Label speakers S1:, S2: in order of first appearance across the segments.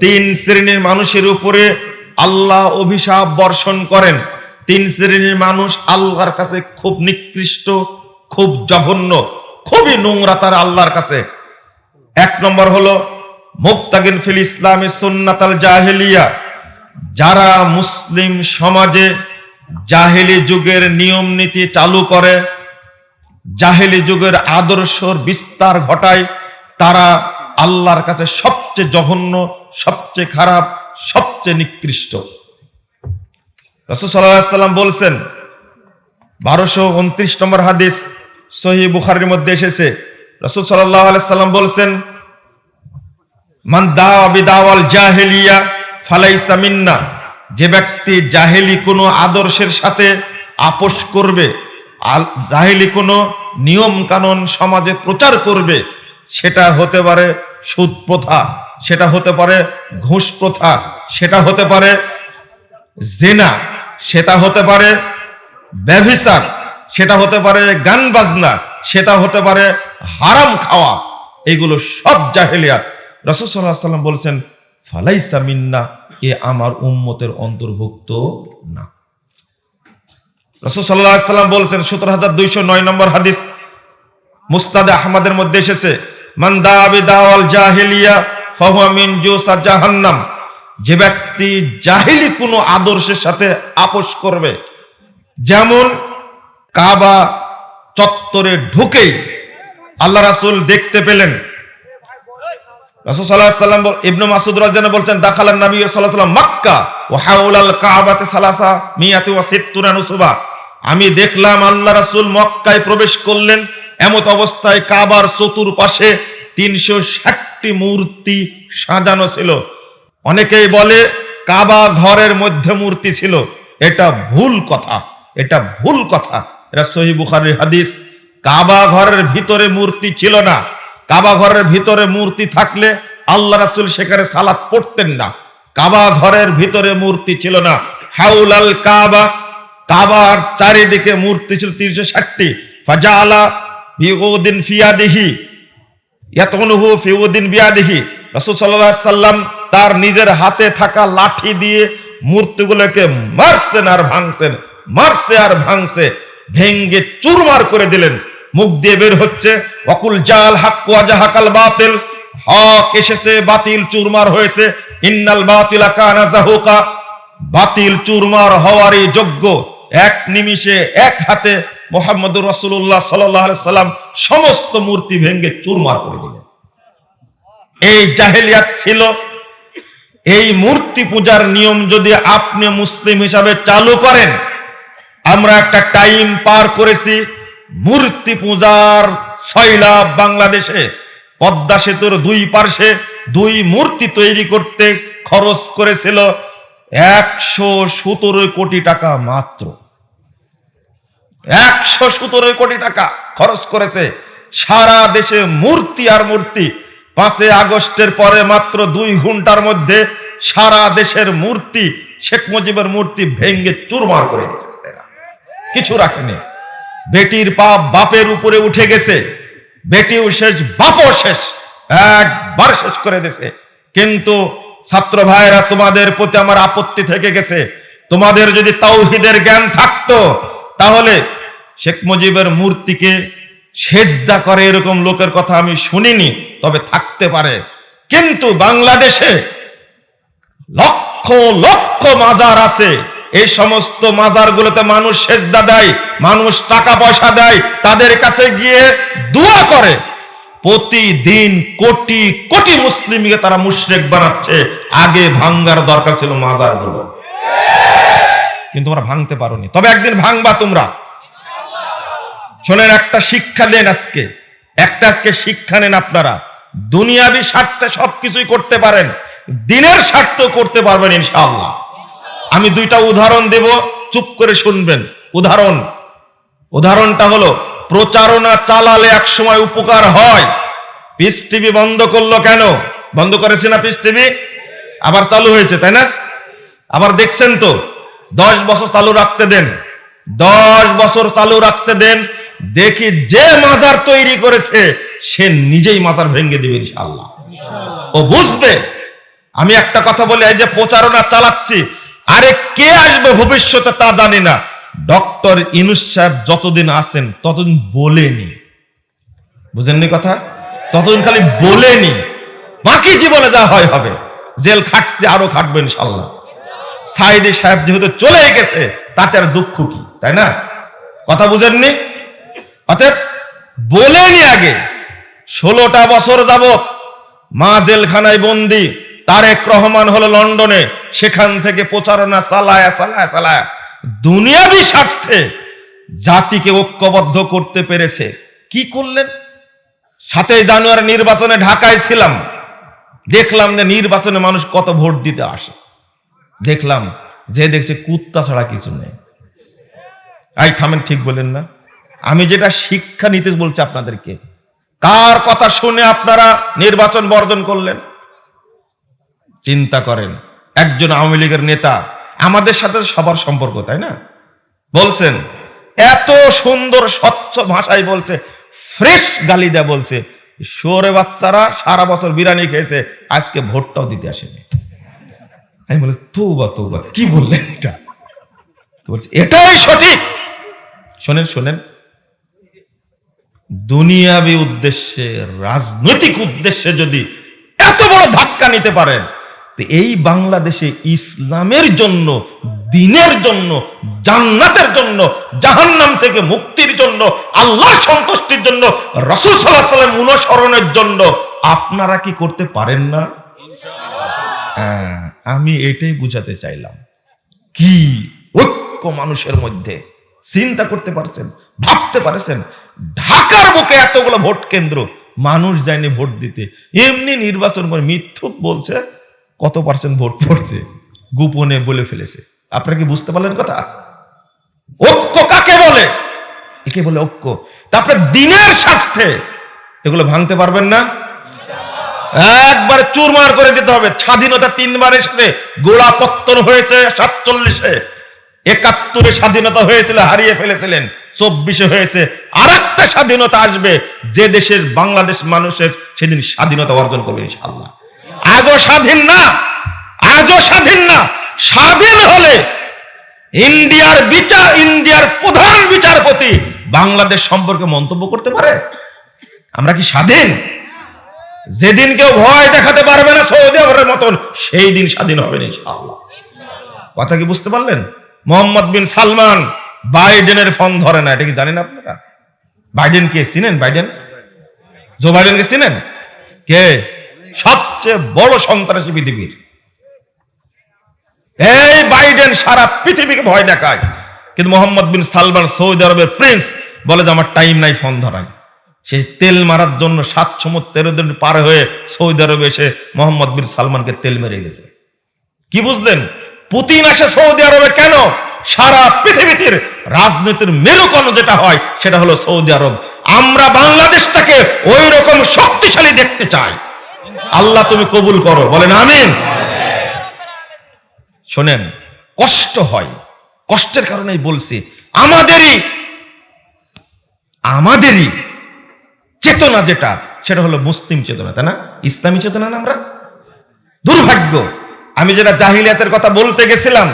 S1: তিন শ্রেণির মানুষের উপরে আল্লাহ অভিশাপ বর্ষণ করেন। তিন শ্রেণির মানুষ আল্লাহর কাছে খুব নিকৃষ্ট, খুব জঘন্য, খুবই নোংরা তার আল্লাহর কাছে। এক নম্বর হলো মুক্তাগিন ফিল ইসলামী সুন্নাতাল জাহেলিয়া। যারা মুসলিম সমাজে জাহেলি যুগের নিয়ম নীতি চালু করে, জাহেলি যুগের আদর্শর বিস্তার ঘটায়, তারা আল্লাহর কাছে সবচেয়ে জঘন্য সবচেয়ে খারাপ, সবচেয়ে নিকৃষ্ট। রসুল সাল্লাম বলছেন, বারোশো উনত্রিশ নম্বর হাদিস সহি বুখারির মধ্যে এসেছে। রসুল সাল্লাহ আলাইসাল্লাম বলছেন, মান দাওয়া বিদাওয়াল জাহেলিয়া ফালাইসা যে ব্যক্তি জাহেলি কোনো আদর্শের সাথে আপোষ করবে জাহেলি কোনো নিয়ম কানুন সমাজে প্রচার করবে, সেটা হতে পারে সুদ প্রথা। সেটা হতে পারে ঘুষ প্রথা, সেটা হতে পারে জেনা, সেটা হতে পারে ব্যভিচার, সেটা হতে পারে গান বাজনা, সেটা হতে পারে হারাম খাওয়া, এগুলো সব জাহেলিয়াত। রসুল সাল্লাহ সাল্লাম বলছেন, ফালাইসা মিন্না, এ আমার উম্মতের অন্তর্ভুক্ত না। রসুল সাল্লাহ সাল্লাম বলছেন, সতেরো হাজার দুইশো নয় নম্বর হাদিস মুস্তাদে আহমদের মধ্যে এসেছে, মান দাবি দাওয়াল জাহিলিয়া জাহান্নাম। যে ব্যক্তি জাহিলি কোনো আদর্শের সাথে আপোষ করবে, যেমন কাবা চত্বরে ঢুকেই আল্লাহ রাসুল দেখতে পেলেন। মাসুদ হাওলাল কাবাতে সালাসা মিয়াতি ওয়া আমি দেখলাম আল্লাহ রাসুল মক্কায় প্রবেশ করলেন, এমত অবস্থায় কাবার চতুর্পাশে তিনশো ষাটটি মূর্তি সাজানো ছিল। অনেকেই বলে কাবা ঘরের মধ্যে মূর্তি ছিল। এটা ভুল কথা। এটা ভুল কথা। এটা সহি বুখারীর হাদিস। কাবা ঘরের ভিতরে মূর্তি ছিল না। কাবা ঘরের ভিতরে মূর্তি থাকলে আল্লাহ রাসুল সেখানে সালাত পড়তেন না। কাবা ঘরের ভিতরে মূর্তি ছিল না। হাউলাল কাবা। কাবার চারিদিকে মূর্তি ছিল তিনশো ষাটটি। বিউদিন ফিয়াদিহি। ফিউদ্দিন সাল্লাম তার নিজের হাতে থাকা লাঠি দিয়ে মূর্তিগুলোকে মারছেন আর ভাঙছেন, মারছে আর ভাঙছে, ভেঙ্গে চুরমার করে দিলেন। মুখ দিয়ে বের হচ্ছে অকুল জাল হাক্ক ওয়া জাহাকাল বাতিল। হক এসেছে, বাতিল চুরমার হয়েছে। ইন্নাল বাতিলা কানা জাহুকা। বাতিল চুরমার হওয়ারই যোগ্য এক নিমিষে এক হাতে মোহাম্মদুর রসুল্লাহ সাল্লাম সমস্ত মূর্তি ভেঙ্গে চুরমার করে দিলেন। এই জাহেলিয়াত ছিল। এই মূর্তি পূজার নিয়ম যদি আপনি মুসলিম হিসাবে চালু করেন, আমরা একটা টাইম পার করেছি। মূর্তি পূজার ছয়লাভ বাংলাদেশে, পদ্মা সেতুর দুই পার্শ্বে দুই মূর্তি তৈরি করতে খরচ করেছিল একশো সতেরো কোটি টাকা মাত্র। একশো সতেরো কোটি টাকা খরচ করেছে সারা দেশে মূর্তি আর মূর্তি। পাঁচে আগস্টের পরে মাত্র দুই ঘণ্টার মধ্যে সারা দেশের মূর্তি, শেখ মুজিবের মূর্তি ভেঙ্গে চুরমার করে দিয়েছে কিছু রাখেনি। বেটির পাপ বাপের উপরে উঠে গেছে। বেটিও শেষ, বাপও শেষ, একবার শেষ করে দিয়েছে। কিন্তু ছাত্র ভাইরা তোমাদের প্রতি আমার আপত্তি থেকে গেছে। তোমাদের যদি তাওহিদের জ্ঞান থাকতো তাহলে শেখ মুজিবের মূর্তিকে সেজদা করে এরকম লোকের কথা আমি শুনিনি, তবে থাকতে পারে। কিন্তু বাংলাদেশে লক্ষ লক্ষ মাজার আছে। এই সমস্ত মাজারগুলোতে মানুষ সেজদা দেয়, মানুষ টাকা পয়সা দেয়, তাদের কাছে গিয়ে দোয়া করে। প্রতিদিন কোটি কোটি মুসলিমকে তারা মুশরেক বানাচ্ছে। আগে ভাঙ্গার দরকার ছিল মাজারগুলো। কিন্তু তোমরা ভাঙতে পারোনি। তবে একদিন ভাঙবা তোমরা। শোনেন, একটা শিক্ষা নেন আজকে। একটা আজকে শিক্ষা নেন আপনারা। দুনিয়াবি স্বার্থে সবকিছুই করতে পারেন। দিনের স্বার্থ করতে পারবেন ইনশাআল্লাহ। আমি দুইটা উদাহরণ দেব, চুপ করে শুনবেন। উদাহরণ। উদাহরণটা হলো, প্রচারণা চালালে এক সময় উপকার হয়। পিস টিভি বন্ধ করল কেন? বন্ধ করেছে না পিস টিভি? আবার চালু হয়েছে, তাই না? আবার দেখছেন তো? দশ বছর চালু রাখতে দেন। দশ বছর চালু রাখতে দেন। দেখি যে মাজার তৈরি করেছে, সে নিজেই মাজার ভেঙে দিবে ইনশাআল্লাহ। ও বুঝবে? আমি একটা কথা বলি, এই যে প্রচারণা চালাচ্ছি, আরে কে আসবে ভবিষ্যতে তা জানি না। ডক্টর ইনুস সাহেব যতদিন আছেন, ততদিন বলেনি। বুঝেননি কথা? ততদিন খালি বলেনি। বাকি জীবনে যা হয় হবে, জেল খাটছে, আরও খাটবে ইনশাল্লাহ সাইদি সাহেব যেহেতু চলে গেছে, তাতে আর দুঃখ কি, তাই না? কথা বুঝেননি? অতএব বলেনি আগে, ষোলোটা বছর যাবত মা জেলখানায় বন্দি, তারেক রহমান হলো লন্ডনে, সেখান থেকে প্রচারণা চালায় চালায় চালায়। দুনিয়াবি স্বার্থে জাতিকে ঐক্যবদ্ধ করতে পেরেছে। কি করলেন? সাতই জানুয়ারি নির্বাচনে ঢাকায় ছিলাম, দেখলাম যে নির্বাচনে মানুষ কত ভোট দিতে আসে। দেখলাম যে দেখছে কুত্তা ছাড়া কিছু নেই। আই, থামেন, ঠিক বলেন না। আমি যেটা শিক্ষা নিতে বলছি আপনাদেরকে, কার কথা শুনে আপনারা নির্বাচন বর্জন করলেন? চিন্তা করেন, একজন আওয়ামী লীগের নেতা, আমাদের সাথে সবার সম্পর্ক, তাই না? বলছেন, এত সুন্দর স্বচ্ছ ভাষায় বলছে, ফ্রেশ গালি দেয়া বলছে শোরে বাচ্চারা সারা বছর বিরানি খেয়েছে, আজকে ভোটটাও দিতে আসেনি। আমি বলে তৌবা তৌবা, কি বললেন এটা? তো বলছে, এটাই সঠিক। শোনেন শোনেন। দুনিয়াবি উদ্দেশ্যে, রাজনৈতিক উদ্দেশ্যে যদি এত বড় ধাক্কা নিতে পারেন, তো এই বাংলাদেশে ইসলামের জন্য, দিনের জন্য, জান্নাতের জন্য, জাহান্নাম থেকে মুক্তির জন্য, আল্লাহ সন্তুষ্টির জন্য, রসুল সাল্লাহ সাল্লাম অনুসরণের জন্য, আপনারা কি করতে পারেন না? আমি এটাই বুঝাতে চাইলাম। কি ঐক্য মানুষের মধ্যে চিন্তা করতে পারছেন, ভাবতে পারছেন? ঢাকার বুকে এতগুলো ভোট কেন্দ্র, মানুষ যায়নি ভোট দিতে। এমনি নির্বাচন করে মিথ্যুক বলছে, কত পার্সেন্ট ভোট পড়ছে? গোপনে বলে ফেলেছে। আপনারা কি বুঝতে পারলেন কথা? ঐক্য কাকে বলে? একে বলে ঐক্য। তারপরে দিনের স্বার্থে এগুলো ভাঙতে পারবেন না। একবার চুরমার করে দিতে হবে। স্বাধীনতা তিনবার এসেছে গোড়া পত্তন হয়েছে সাতচল্লিশে। একাত্তরে স্বাধীনতা হয়েছিল, হারিয়ে ফেলেছিলেন। চব্বিশে হয়েছে আর একটা স্বাধীনতা আসবে। যে দেশের বাংলাদেশ মানুষের সেদিন স্বাধীনতা অর্জন করবে ইনশাল্লাহ আজও স্বাধীন না আজও স্বাধীন না। স্বাধীন হলে ইন্ডিয়ার বিচার, ইন্ডিয়ার প্রধান বিচারপতি বাংলাদেশ সম্পর্কে মন্তব্য করতে পারে? আমরা কি স্বাধীন? যেদিন কেউ ভয় দেখাতে পারবে না সৌদি আরবের মতন, সেই দিন স্বাধীন হবে ইনশাআল্লাহ। কথা কি বুঝতে পারলেন? মোহাম্মদ বিন সালমান বাইডেনের ফোন ধরে না, এটা কি জানেন আপনারা? বাইডেন কে, চিনেন বাইডেন? জো বাইডেনকে চিনেন? কে? সবচেয়ে বড় সন্ত্রাসী পৃথিবীর। এই বাইডেন সারা পৃথিবীকে ভয় দেখায়। কিন্তু মোহাম্মদ বিন সালমান সৌদি আরবের প্রিন্স বলে যে, আমার টাইম নাই ফোন ধরায় সে তেল মারার জন্য সাত সমুদ্র তেরো দিন পার হয়ে সৌদি আরবে এসে মোহাম্মদ বিন সালমানকে তেল মেরে গেছে। কি বুঝলেন? পুতিন আসে সৌদি আরবে কেন? সারা পৃথিবীর রাজনীতির মেরুকরণ যেটা হয়, সেটা হলো সৌদি আরব। আমরা বাংলাদেশটাকে ওই রকম শক্তিশালী দেখতে চাই। আল্লাহ তুমি কবুল করো। বলেন আমিন। শোনেন, কষ্ট হয়। কষ্টের কারণেই বলছি, আমাদেরই আমাদেরই চেতনা যেটা, সেটা হলো মুসলিম চেতনা, তাই না? ইসলামী চেতনা না আমরা? দুর্ভাগ্য। আমি যেটা জাহিলিয়াতের কথা বলতে গেছিলাম,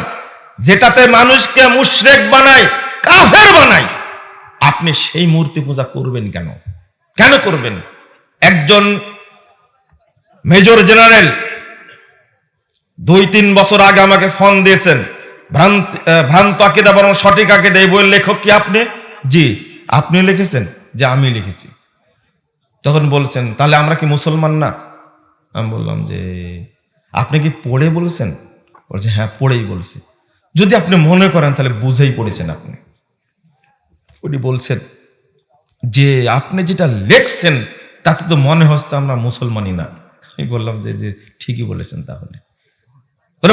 S1: যেটাতে মানুষকে মুশরেক বানায়, কাফের বানায়। আপনি সেই মূর্তি পূজা করবেন কেন? কেন করবেন? একজন মেজর জেনারেল দুই তিন বছর আগে আমাকে ফোন দিয়েছেন, ভ্রান্ত ভ্রান্ত আকিদা বরং সঠিক আকিদা, এই বইয়ের লেখক কি আপনি? জি, আপনি লিখেছেন? যে আমি লিখেছি। তখন বলছেন, তাহলে আমরা কি মুসলমান না? আমি বললাম যে, আপনি কি পড়ে বলছেন? বলছে হ্যাঁ পড়েই বলছি। যদি আপনি মনে করেন, তাহলে বুঝেই পড়েছেন আপনি। উনি বলছেন যে, আপনি যেটা লেখছেন, তাতে তো মনে হচ্ছে আমরা মুসলমানই না। আমি বললাম যে যে, ঠিকই বলেছেন তাহলে।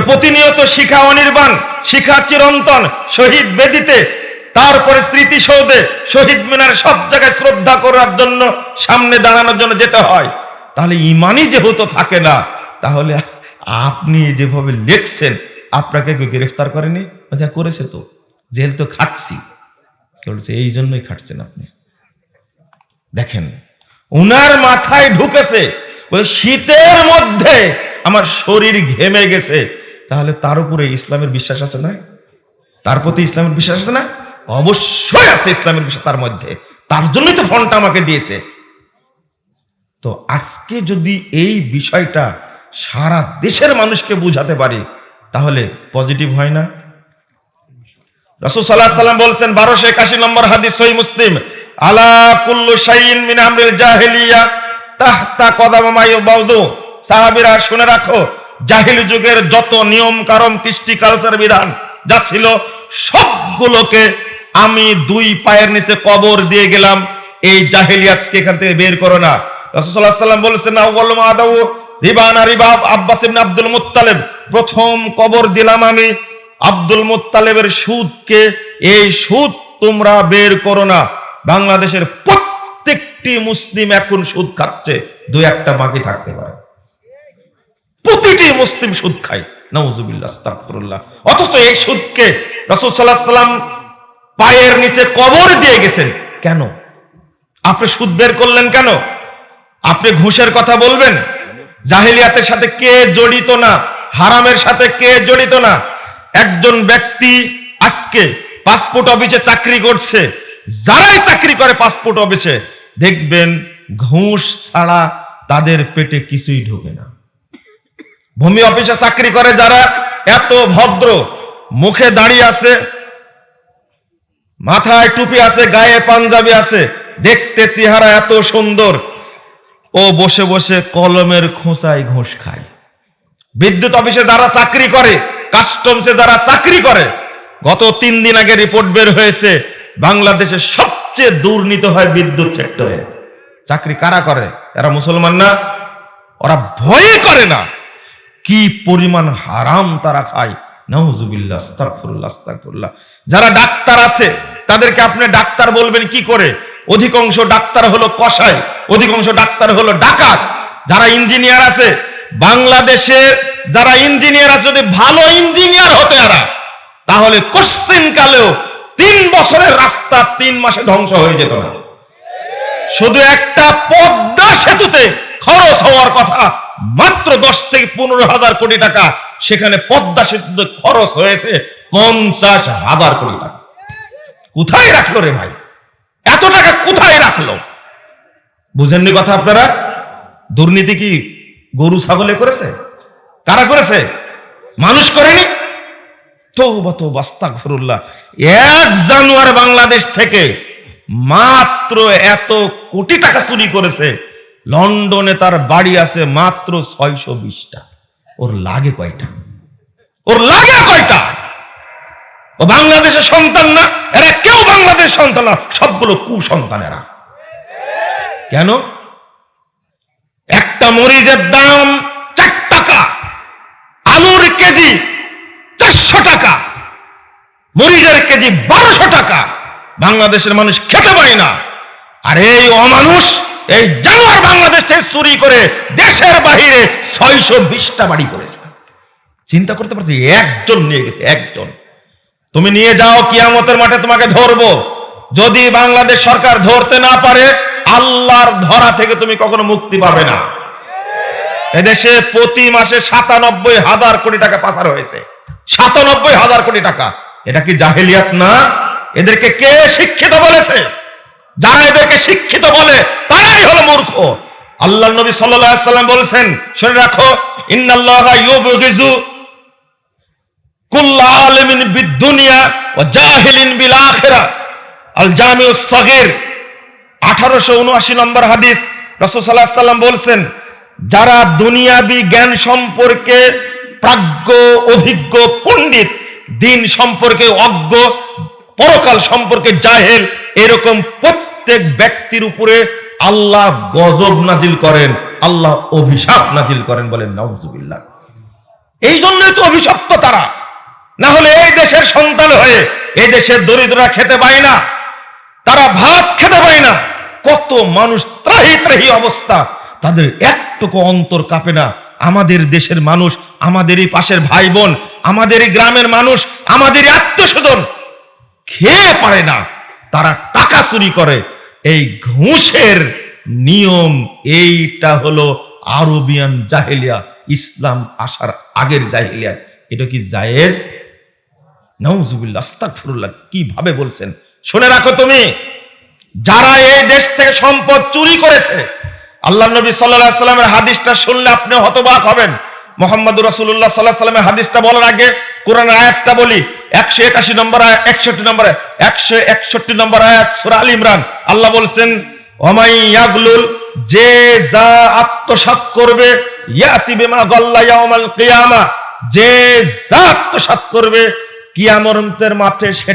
S1: প্রতিনিয়ত শিখা অনির্বাণ, শিখা চিরন্তন, শহীদ বেদিতে তারপরে স্মৃতিসৌধে শহীদ মিনার সব জায়গায় শ্রদ্ধা করার জন্য সামনে দাঁড়ানোর জন্য যেতে হয়। তাহলে ইমানই যেহেতু থাকে না, তাহলে আপনি যেভাবে লেখছেন, আপনাকে কেউ গ্রেফতার করেনি? আচ্ছা করেছে তো। জেল তো খাটছি। এই জন্যই খাটছেন আপনি। দেখেন, উনার মাথায় ঢুকেছে, ওই শীতের মধ্যে আমার শরীর ঘেমে গেছে। তাহলে তার উপরে ইসলামের বিশ্বাস আছে না? তার প্রতি ইসলামের বিশ্বাস আছে না? অবশ্যই আছে ইসলামের বিশ্বাস তার মধ্যে। তার জন্যই তো ফোনটা আমাকে দিয়েছে। তো আজকে যদি এই বিষয়টা সারা দেশের মানুষকে বুঝাতে পারি, তাহলে পজিটিভ হয় না? রাসূল আলাইহি সাল্লাম বলছেন 1281 নম্বর হাদিস সহিহ মুসলিম, আলা কুল্লু শাইইন মিন আমরিল জাহেলিয়া তাহতা কদাম মায়ুবাউদু সাহাবীরা শুনে রাখো, জাহিলি যুগের যত নিয়ম কারণ কৃষ্টি কালচার বিধান, যা ছিল সবগুলোকে আমি দুই পায়ের নিচে কবর দিয়ে গেলাম। এই জাহেলিয়াতকে এখান থেকে বের করো না। রাসূল সাল্লাম বলেছেন, আউয়াল মা আদাউ রিবানা রিবাব আব্বাস আব্দুল মুত্তালিব। প্রথম কবর দিলাম আমি আব্দুল মুত্তালেবের সুদকে। এই সুদ তোমরা বের করো না। বাংলাদেশের প্রত্যেকটি মুসলিম এখন সুদ খাচ্ছে। দু একটা বাকি থাকতে পারে। প্রতিটি মুসলিম সুদ খায়। নওজুবিল্লাহ আস্তাগফিরুল্লাহ। অথচ এই সুদকে রাসূল সাল্লাল্লাহু আলাইহি পায়ের নিচে কবর দিয়ে গেছেন। কেন? আপনি সুদ বের করলেন কেন? আপনি ঘুষের কথা বলবেন? জাহিলিয়াতের সাথে কে জড়িত না? হারামের সাথে কে জড়িত না? একজন ব্যক্তি আজকে পাসপোর্ট অফিসে চাকরি করছে। যারাই চাকরি করে পাসপোর্ট অফিসে, দেখবেন ঘুষ ছাড়া তাদের পেটে কিছুই ঢোকে না। ভূমি অফিসে চাকরি করে যারা, এত ভদ্র, মুখে দাঁড়িয়ে আছে মাথায় টুপি আছে, গায়ে পাঞ্জাবি আছে। দেখতে চেহারা এত সুন্দর। ও বসে বসে কলমের খোঁচায় ঘুষ খায়। বিদ্যুৎ অফিসে যারা চাকরি করে কাস্টমসে যারা চাকরি করে, গত তিন দিন আগে রিপোর্ট বের হয়েছে, বাংলাদেশে সবচেয়ে দুর্নীতি হয় বিদ্যুৎ সেক্টরে চাকরি কারা করে? এরা মুসলমান না? ওরা ভয় করে না। কি পরিমাণ হারাম তারা খায়। আস্তাগফিরুল্লাহ। যারা ডাক্তার আছে তাদেরকে আপনি ডাক্তার বলবেন কি করে? অধিকাংশ ডাক্তার হলো কসাই, অধিকাংশ ডাক্তার হলো ডাকাত। যারা ইঞ্জিনিয়ার আছে বাংলাদেশে যারা ইঞ্জিনিয়ার আছে, যদি ভালো ইঞ্জিনিয়ার হতো এরা, তাহলে কোশ্চিন কালেও তিন বছরের রাস্তা তিন মাসে ধ্বংস হয়ে যেত না। শুধু একটা পদ্মা সেতুতে খরচ হওয়ার কথা, মাত্র দশ থেকে পনেরো হাজার কোটি টাকা, সেখানে পদ্মা সেতুতে খরচ হয়েছে পঞ্চাশ হাজার কোটি টাকা। কোথায় রাখল রে ভাই? এত টাকা কোথায় রাখল? বুঝেননি কথা আপনারা? দুর্নীতি কি গরু ছাগলে করেছে? কারা করেছে? মানুষ করেনি? তো তো বাস্তাক ফিরুল্লাহ এক জানুয়ারি বাংলাদেশ থেকে মাত্র এত কোটি টাকা চুরি করেছে। লন্ডনে তার বাড়ি আছে মাত্র ছয়শো বিশটা। ওর লাগে কয়টা? ওর লাগে কয়টা? ও বাংলাদেশের সন্তান না, এরা কেউ বাংলাদেশের সন্তান না, সবগুলো কুসন্তান এরা কেন? একটা মরিচের দাম চার টাকা, আলুর কেজি চারশো টাকা, মরিচের কেজি বারোশো টাকা। বাংলাদেশের মানুষ খেতে পায় না। আর এই অমানুষ, এই জানোয়ার বাংলাদেশ থেকে চুরি করে দেশের বাহিরে ছয়শো বিশটা বাড়ি করেছে। চিন্তা করতে পারছি, একজন নিয়ে গেছে, একজন। তুমি নিয়ে যাও, কিয়ামতের মাঠে তোমাকে ধরবো। যদি বাংলাদেশ সরকার ধরতে না পারে, আল্লাহর ধরা থেকে তুমি কখনো মুক্তি পাবে না। এদেশে প্রতি মাসে সাতানব্বই হাজার কোটি টাকা পাচার হয়েছে। সাতানব্বই হাজার কোটি টাকা। এটা কি জাহেলিয়াত না? এদেরকে কে শিক্ষিত বলেছে? যারা এদেরকে শিক্ষিত বলে, তারাই হলো মূর্খ। আল্লাহ নবী সাল্লাম বলেছেন, শুনে রাখো ইউবগিজু উনআশি নম্বর হাদিস। আলাইহি সাল্লাম বলছেন, যারা দুনিয়াবি জ্ঞান সম্পর্কে প্রাজ্ঞ, অভিজ্ঞ, পণ্ডিত, দিন সম্পর্কে অজ্ঞ, পরকাল সম্পর্কে জাহেল, এরকম প্রত্যেক ব্যক্তির উপরে আল্লাহ গজব নাজিল করেন, আল্লাহ অভিশাপ নাজিল করেন বলেন, নাউজুবিল্লাহ। এই জন্যই তো অভিশপ্ত তারা। না হলে এই দেশের সন্তান হয়ে এই দেশের দরিদ্ররা খেতে পায় না, তারা ভাত খেতে পায় না। কত মানুষ ত্রাহি ত্রাহি অবস্থা, তাদের একটুকু অন্তর কাঁপে না। আমাদের দেশের মানুষ, আমাদেরই পাশের ভাই বোন আমাদেরই গ্রামের মানুষ, আমাদেরই খেয়ে পারে না। তারা টাকা চুরি করে। এই ঘুষের নিয়ম এইটা হলো আরবিয়ান জাহেলিয়া, ইসলাম আসার আগের জাহেলিয়া এটা কি জায়েজ? আস্তাগফিরুল্লাহ, কীভাবে বলছেন? শুনে রাখো তুমি, যারা এই দেশ থেকে সম্পদ চুরি করেছে, আল্লাহ নবী সাল্লাহ সাল্লামের হাদিসটা শুনলে আপনি হতবাক হবেন। মোহাম্মদ রসুল্লাহ সাল্লাহ সাল্লামের হাদিসটা বলার আগে কোরআন আয়াতটা বলি, একশো একাশি নম্বর আয়াত, একষট্টি নম্বর একশো একষট্টি নম্বর আয়াত, সুরা আল ইমরান। আল্লাহ বলছেন, ওমাই ইয়াগলুল, যে যা আত্মসাৎ করবে, ইয়াতি বিমা গল্লা ইয়াউমাল কিয়ামা, যে যা আত্মসাৎ করবে কিয়ামতের মাঠে সেটা